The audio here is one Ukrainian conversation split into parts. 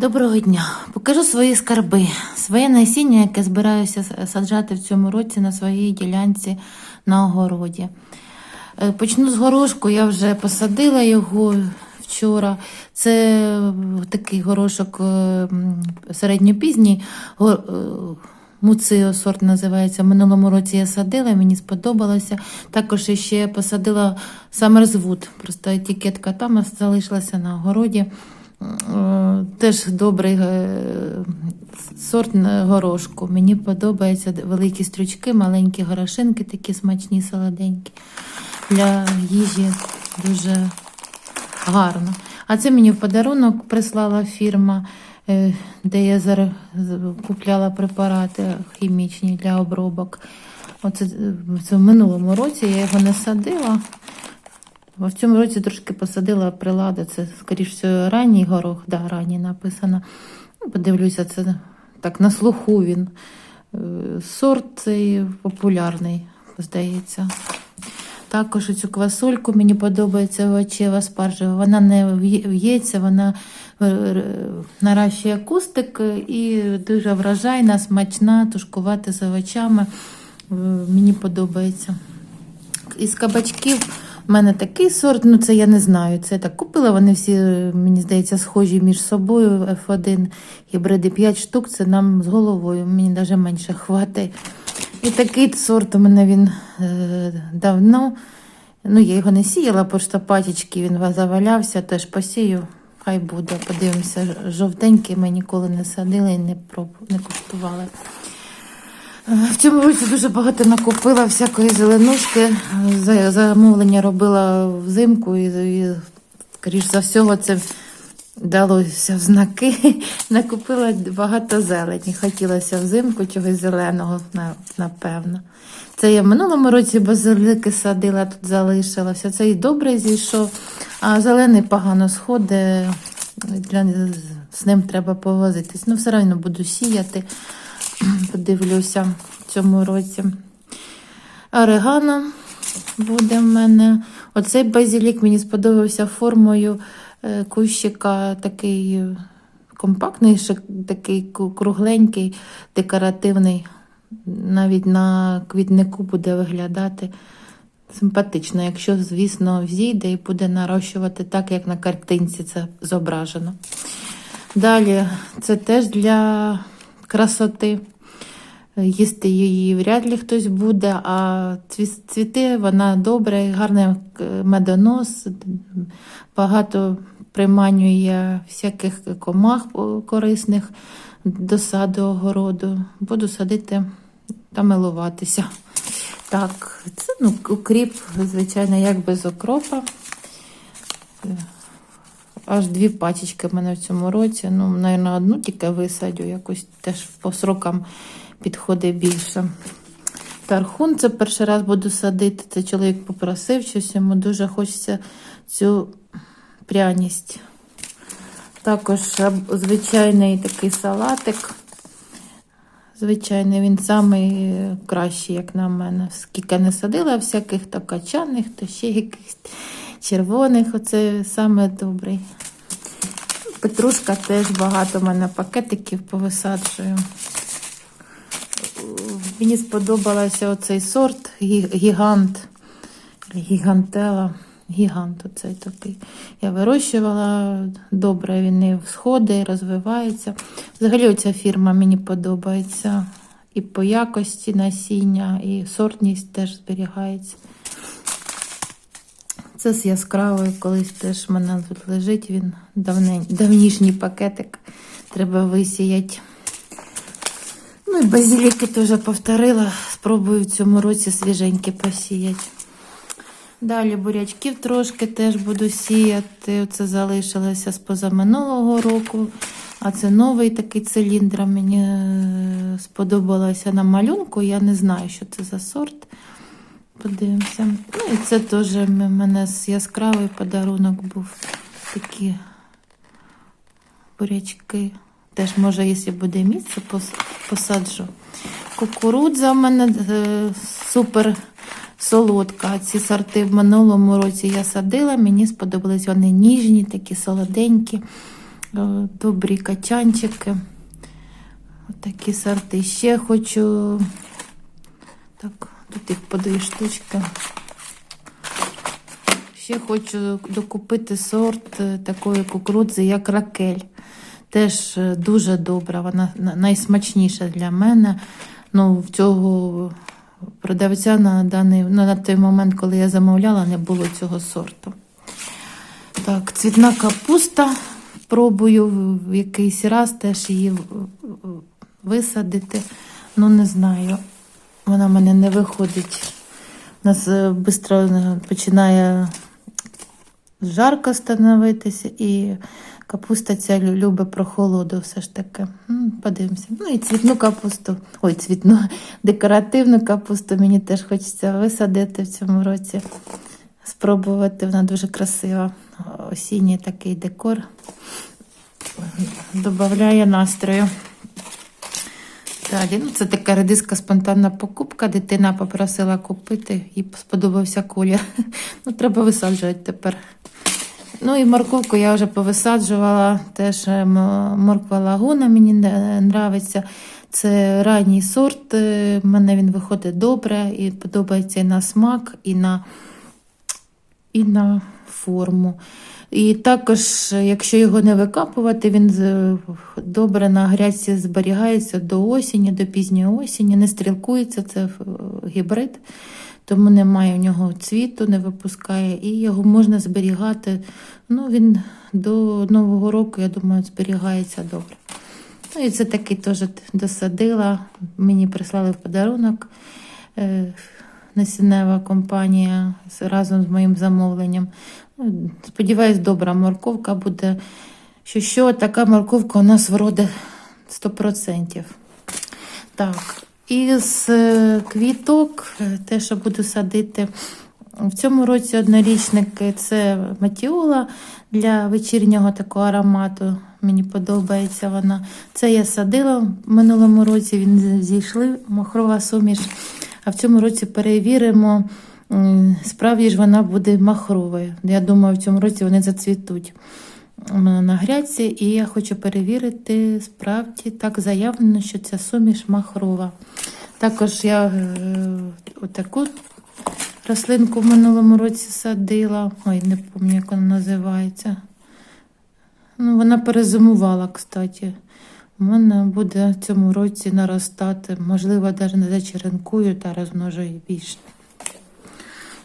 Доброго дня! Покажу свої скарби, своє насіння, яке збираюся саджати в цьому році на своїй ділянці на огороді. Е, Почну з горошку, я вже посадила його вчора. Це е, такий горошок е, середньопізній, муцио сорт називається. В минулому році я садила, мені сподобалося. Також ще посадила самерзвуд, просто етикетка там залишилася на огороді. Теж добрий е, сорт горошку. Мені подобаються великі стрючки, маленькі горошинки, такі смачні, солоденькі. Для їжі дуже гарно. А це мені в подарунок прислала фірма, е, де я зараз купляла препарати хімічні для обробок. Оце це в минулому році я його не садила. В цьому році трошки посадила прилади. Це, скоріш всього, ранній горох, да, ранній написано. Подивлюся, це так на слуху він. Е, Сорт цей популярний, здається. Також цю квасольку мені подобається овочева спаржева. Вона не в'ється, вона е, е, наращує кустик і дуже вражайна, смачна, тушкувати з овочами. Мені подобається. Із кабачків в мене такий сорт, ну це я не знаю. Це я так купила. Вони всі, е, мені здається, схожі між собою. F1 гібриди 5 штук, це нам з головою. Мені навіть менше хватить. І такий сорт у мене він е, давно. Ну, я його не сіяла, просто патічки він завалявся, теж посію. Хай буде, подивимося. Жовтенький ми ніколи не садили і не, проб... не куштували. В цьому році дуже багато накупила всякої зеленушки. Замовлення робила взимку і, і скоріш за всього, це далося в знаки. Накупила багато зелені. Хотілося взимку чогось зеленого, напевно. Це я в минулому році базилики садила, тут залишилося. Це і добре зійшов, а зелений погано сходить. Для, з ним треба повозитись. Ну, все одно буду сіяти. Подивлюся в цьому році. Орегано буде в мене. Оцей базилік мені сподобався формою е, кущика, такий компактний, такий кругленький, декоративний. Навіть на квітнику буде виглядати симпатично, якщо, звісно, взійде і буде нарощувати так, як на картинці це зображено. Далі це теж для красоти. Їсти її вряд ли хтось буде, а цвіти вона добре, гарний е, медонос, багато приманює всяких комах корисних до саду огороду. Буду садити та милуватися. Так, це ну, укріп, звичайно, як без окропа. Аж дві пачечки в мене в цьому році. Ну, мабуть, одну тільки висадю, якось теж по срокам підходить більше. Тархун це перший раз буду садити. Це чоловік попросив щось, йому дуже хочеться цю пряність. Також звичайний такий салатик. Звичайний, він самий кращий, як на мене. Скільки не садила всяких то качаних, то ще якихось червоних. Оце саме добрий. Петрушка теж багато в мене пакетиків повисаджую. Мені сподобався оцей сорт гігант. Гігантела. Гігант оцей такий. Я вирощувала добре, він і всходить, і розвивається. Взагалі оця фірма мені подобається. І по якості насіння, і сортність теж зберігається. Це з яскравою, колись теж в мене тут лежить. Він давнень, давнішній пакетик. Треба висіяти. Ну і базиліки теж повторила. Спробую в цьому році свіженькі посіяти. Далі бурячків трошки теж буду сіяти. Це залишилося з позаминулого року. А це новий такий циліндр. Мені е, сподобалося на малюнку. Я не знаю, що це за сорт. Подивимося. Ну і це теж в мене яскравий подарунок був. Такі бурячки. Теж, може, якщо буде місце, посаджу. Кукурудза в мене е, супер солодка. Ці сорти в минулому році я садила. Мені сподобались вони ніжні, такі солоденькі. Е, Добрі качанчики. Отакі сорти. Ще хочу. Так, тут їх по дві штучки. Ще хочу докупити сорт е, такої кукурудзи, як ракель. Теж е, дуже добра, вона найсмачніша для мене. Ну, в цього продавця на даний ну, на той момент, коли я замовляла, не було цього сорту. Так, цвітна капуста. Пробую в- якийсь раз теж її висадити. Ну, не знаю. Вона в мене не виходить. У нас швидко починає жарко становитися, і капуста ця лю- любить прохолоду все ж таки. Подивимося. Ну і цвітну капусту, ой, цвітну, декоративну капусту мені теж хочеться висадити в цьому році. Спробувати, вона дуже красива. Осінній такий декор. Добавляє настрою. Далі, ну це така редиска спонтанна покупка. Дитина попросила купити, їй сподобався колір. Ну, треба висаджувати тепер. Ну і морковку я вже повисаджувала. Теж е, морква лагуна мені нравиться. Це ранній сорт. е, в мене він виходить добре і подобається і на смак, і на, і на форму. І також, якщо його не викапувати, він добре на грядці зберігається до осені, до пізньої осені, не стрілкується, це е, гібрид, тому немає в нього цвіту, не випускає, і його можна зберігати. Ну, він до Нового року, я думаю, зберігається добре. Ну і це такий теж досадила. Мені прислали в подарунок е, насіннева компанія разом з моїм замовленням. Сподіваюсь, добра морковка буде. Що що, така морковка у нас вроде 100%. Так, із е, квіток, е, те, що буду садити. В цьому році однорічники це матіола для вечірнього такого аромату. Мені подобається вона. Це я садила в минулому році, він зійшли, махрова суміш. А в цьому році перевіримо, справді ж вона буде махровою. Я думаю, в цьому році вони зацвітуть на грядці, і я хочу перевірити, справді так заявлено, що ця суміш махрова. Також я е, отаку рослинку в минулому році садила. Ой, не пам'ятаю, як вона називається. Ну, вона перезимувала, кстати. У мене буде в цьому році наростати. Можливо, навіть не зачеренкую та розмножую більше.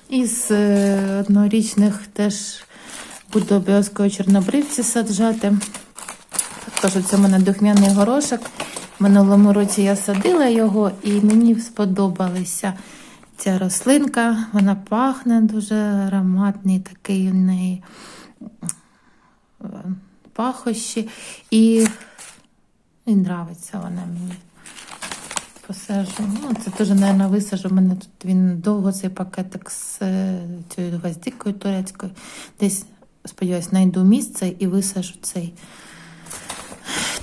Із е, однорічних теж буду обов'язково чорнобривці саджати. Також це в мене духмяний горошок. Минулому році я садила його і мені сподобалася ця рослинка. Вона пахне дуже ароматний, такий у неї е, пахощі. І, і нравиться вона мені. Посажу. Ну, це теж, мабуть, висажу. У мене тут він довго цей пакетик з е, цією гвоздикою турецькою. Десь, сподіваюсь, знайду місце і висажу цей.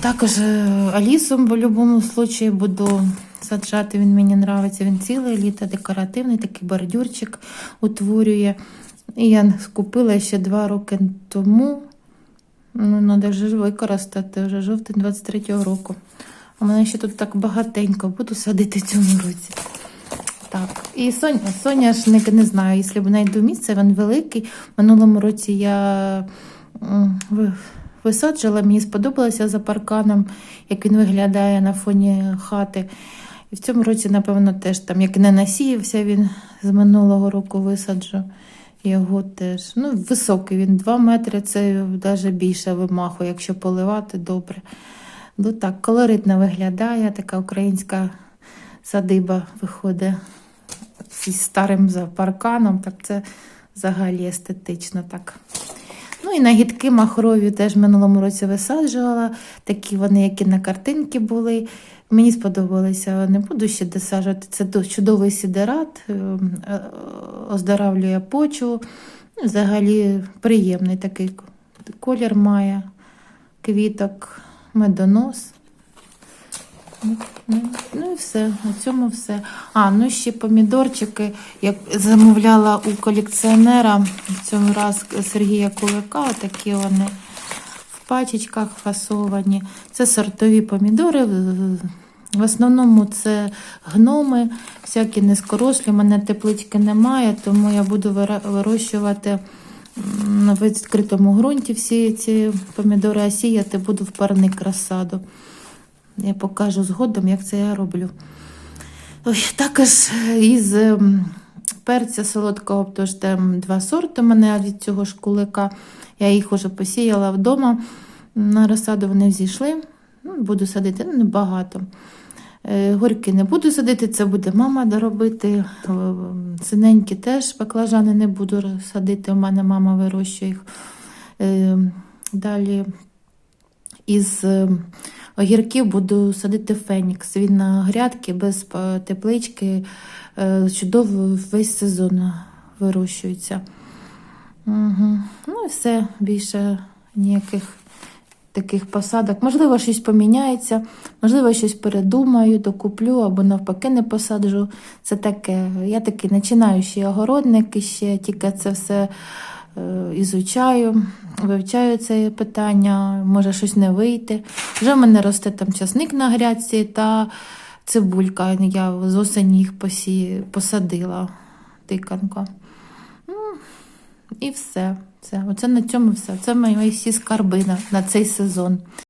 Також е, Алісу в будь-якому випадку буду саджати. Він мені подобається. Він ціле літо декоративний, такий бордюрчик утворює. І я купила ще два роки тому. Ну, треба вже використати вже жовтень 23-го року. У мене ще тут так багатенько буду садити цьому році. Так, і Соня, соняшник, не знаю, якщо знайду місце, він великий. Минулому році я м, ви- висаджувала, мені сподобалося за парканом, як він виглядає на фоні хати. І в цьому році, напевно, теж там, як не насіявся, він з минулого року висаджу. Його теж. Ну, високий він 2 метри, це навіть більше вимаху, якщо поливати добре. Ну так, колоритно виглядає, така українська садиба виходить зі старим парканом, так це взагалі естетично так. Ну і нагідки махрові теж в минулому році висаджувала. Такі вони, які на картинці були. Мені сподобалися. Не буду ще досаджувати. Це чудовий сідерат, е, е, оздоравлює почву. Ну, Взагалі приємний такий колір має квіток, медонос. Ну, і все, на цьому все. А, ну ще помідорчики. Я замовляла у колекціонера в цьому раз Сергія Кулика, такі вони в пачечках фасовані. Це сортові помідори. В- основному це гноми, всякі низкорослі. У мене теплички немає, тому я буду вирощувати на відкритому ґрунті всі ці помідори, а сіяти буду в парник розсаду. Я покажу згодом, як це я роблю. Ой, також із ем, перця солодкого, тож там два сорти у мене від цього шкулика. Я їх вже посіяла вдома. На розсаду вони взійшли. Ну, Буду садити ну, небагато. Е, Горьки не буду садити, це буде мама доробити. Е, Синенькі теж баклажани не буду садити. У мене мама вирощує їх. Е, Далі із огірків буду садити фенікс. Він на грядки без теплички чудово весь сезон вирощується. Угу. Ну і все, більше ніяких таких посадок. Можливо, щось поміняється, можливо, щось передумаю, докуплю або навпаки не посаджу. Це таке. Я такий починаючий огородник, ще тільки це все е, ізучаю, вивчаю це питання, може щось не вийти. Вже в мене росте там часник на грядці та цибулька. Я з осені їх посі... посадила тиканко. Ну, І все. Це, оце на цьому все. Це мої всі скарби на, на цей сезон.